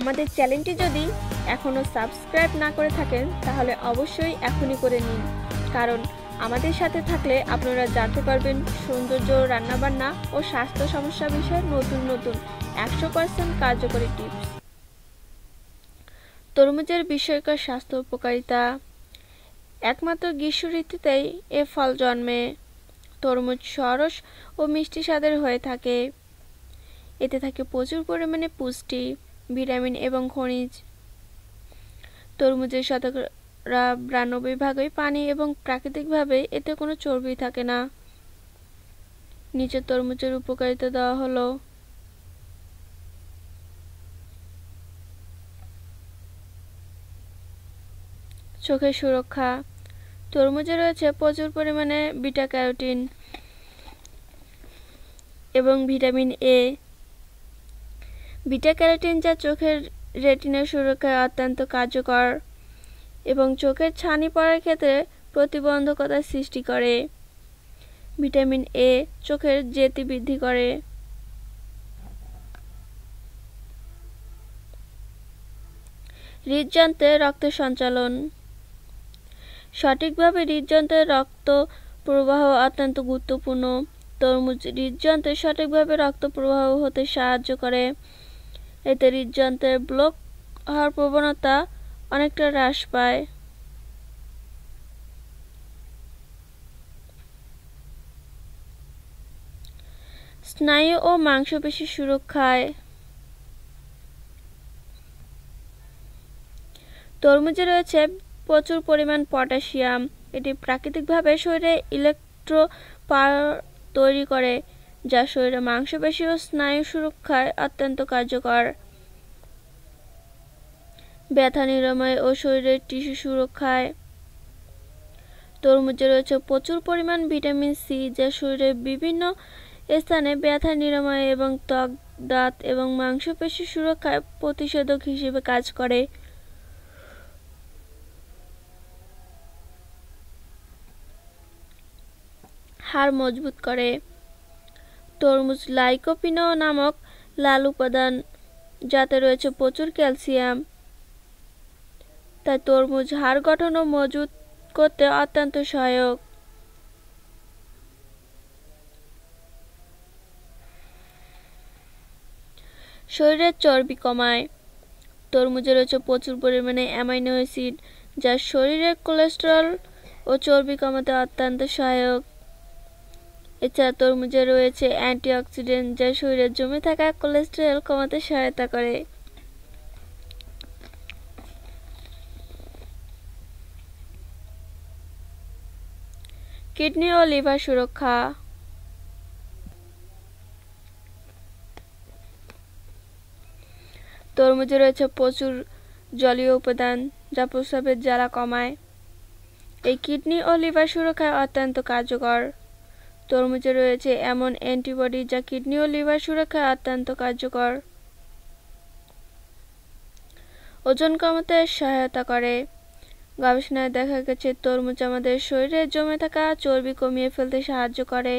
আমাদের চ্যানেলটি যদি এখনও সাবস্ক্রাইব না করে থাকেন, তাহলে অবশ্যই এখনই করে নিন। কারণ আমাদের সাথে থাকলে আপনারা জানতে পারবেন সৌন্দর্য, রান্নাবান্না ও স্বাস্থ্য সমস্যা বিষয়ে নতুন নতুন একশো পার্সেন্ট কার্যকরী টিপস। তরমুজের বিষয়কর স্বাস্থ্য উপকারিতা। একমাত্র গ্রীষ্ম ঋতুতেই এ ফল জন্মে। তরমুজ সরস ও মিষ্টি স্বাদের হয়ে থাকে। এতে থাকে প্রচুর পরিমাণে পুষ্টি। ভিটামিন এবং খনিজ তরমুজের শতকরা বিরানব্বই ভাগই পানি এবং প্রাকৃতিকভাবে এতে কোনো চর্বি থাকে না। নিচে তরমুজের উপকারিতা দেওয়া হলো চোখের সুরক্ষা। তরমুজে রয়েছে প্রচুর পরিমাণে বিটা ক্যারোটিন এবং ভিটামিন এ বিটা ক্যারোটিন যা চোখের রেটিনার সুরক্ষায় অত্যন্ত কার্যকর এবং চোখের ছানি পড়ার ক্ষেত্রে প্রতিবন্ধকতা সৃষ্টি করে। ভিটামিন এ চোখের জ্যোতি বৃদ্ধি করে। হৃদযন্ত্রে রক্ত সঞ্চালন। সঠিকভাবে হৃদযন্ত্রে রক্ত প্রবাহ অত্যন্ত গুরুত্বপূর্ণ। তরমুজ হৃদযন্ত্রে সঠিকভাবে রক্ত প্রবাহ হতে সাহায্য করে। এতে হৃদযন্ত্রের ব্লক হওয়ার প্রবণতা অনেকটা হ্রাস পায়। স্নায়ু ও মাংসপেশি সুরক্ষায় তরমুজে রয়েছে প্রচুর পরিমাণ পটাশিয়াম। এটি প্রাকৃতিকভাবে শরীরে ইলেকট্রো পাওয়ার তৈরি করে। যা শরীরে মাংসপেশি ও স্নায়ু সুরক্ষায় অত্যন্ত কার্যকর। ব্যথা নিরাময় ও শরীরের টিস্যু সুরক্ষায়। তরমুজে রয়েছে প্রচুর পরিমাণ ভিটামিন সি যা শরীরের বিভিন্ন স্থানে ব্যথা নিরাময় এবং ত্বক, দাঁত এবং মাংসপেশি সুরক্ষায় প্রতিষেধক হিসেবে কাজ করে। হাড় মজবুত করে। তরমুজ লাইকোপিনো নামক লাল উপাদান, যাতে রয়েছে প্রচুর ক্যালসিয়াম। তাই তরমুজ হাড় গঠন ও মজবুত করতে অত্যন্ত সহায়ক। শরীরের চর্বি কমায়। তরমুজে রয়েছে প্রচুর পরিমাণে অ্যামাইনো অ্যাসিড, যা শরীরের কোলেস্টেরল ও চর্বি কমাতে অত্যন্ত সহায়ক। এছাড়া তরমুজে রয়েছে অ্যান্টিঅক্সিডেন্ট, যা শরীরে জমে থাকা কোলেস্টেরল কমাতে সহায়তা করে। কিডনি ও লিভার সুরক্ষা। তরমুজে রয়েছে প্রচুর জলীয় উপাদান, যা প্রস্রাবের জ্বালা কমায়। এই কিডনি ও লিভার সুরক্ষায় অত্যন্ত কার্যকর। তরমুজে রয়েছে এমন অ্যান্টিবডি যা কিডনি ও লিভার সুরক্ষায় অত্যন্ত কার্যকর। ওজন কমাতে সহায়তা করে। গবেষণায় দেখা গেছে, তরমুজ আমাদের শরীরে জমে থাকা চর্বি কমিয়ে ফেলতে সাহায্য করে।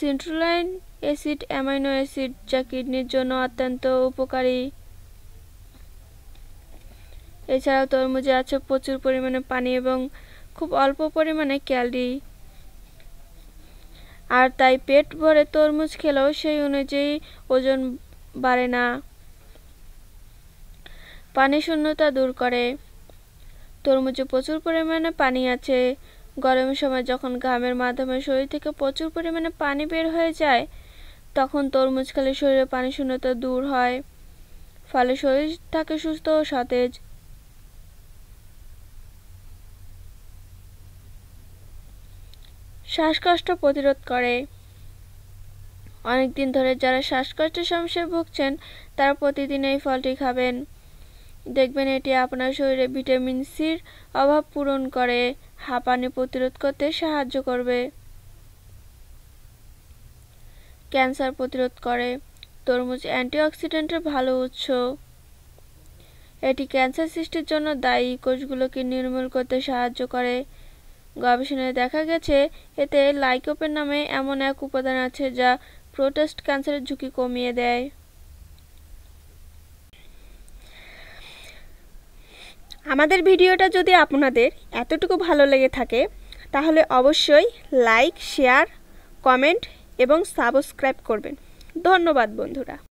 সিন্ট্রোলাইন অ্যাসিড, অ্যামাইনো অ্যাসিড যা কিডনির জন্য অত্যন্ত উপকারী। এছাড়াও তরমুজে আছে প্রচুর পরিমাণে পানি এবং খুব অল্প পরিমাণে ক্যালরি। আর তাই পেট ভরে তরমুজ খেলেও সেই অনুযায়ী ওজন বাড়ে না। পানি শূন্যতা দূর করে। তরমুজে প্রচুর পরিমাণে পানি আছে। গরমের সময় যখন ঘামের মাধ্যমে শরীর থেকে প্রচুর পরিমাণে পানি বের হয়ে যায়, তখন তরমুজ খেলে শরীরে পানি শূন্যতা দূর হয়। ফলে শরীর থাকে সুস্থ ও সতেজ। শ্বাসকষ্ট প্রতিরোধ করে। অনেকদিন ধরে যারা শ্বাসকষ্টের সমস্যায় ভুগছেন, তারা প্রতিদিন এই ফলটি খাবেন। দেখবেন এটি আপনার শরীরে ভিটামিন সির অভাব পূরণ করে, হাঁপানি প্রতিরোধ করতে সাহায্য করবে। ক্যান্সার প্রতিরোধ করে, তরমুজ অ্যান্টিঅক্সিডেন্টের ভালো উৎস। এটি ক্যান্সার সৃষ্টির জন্য দায়ী, কোষগুলোকে নির্মূল করতে সাহায্য করে। গবেষণায় দেখা গেছে, এতে লাইকোপেন নামে এমন এক উপাদান আছে যা প্রোটেস্ট ক্যান্সারের ঝুঁকি কমিয়ে দেয়। আমাদের ভিডিওটা যদি আপনাদের এতটুকু ভালো লেগে থাকে, তাহলে অবশ্যই লাইক, শেয়ার, কমেন্ট এবং সাবস্ক্রাইব করবেন। ধন্যবাদ, বন্ধুরা।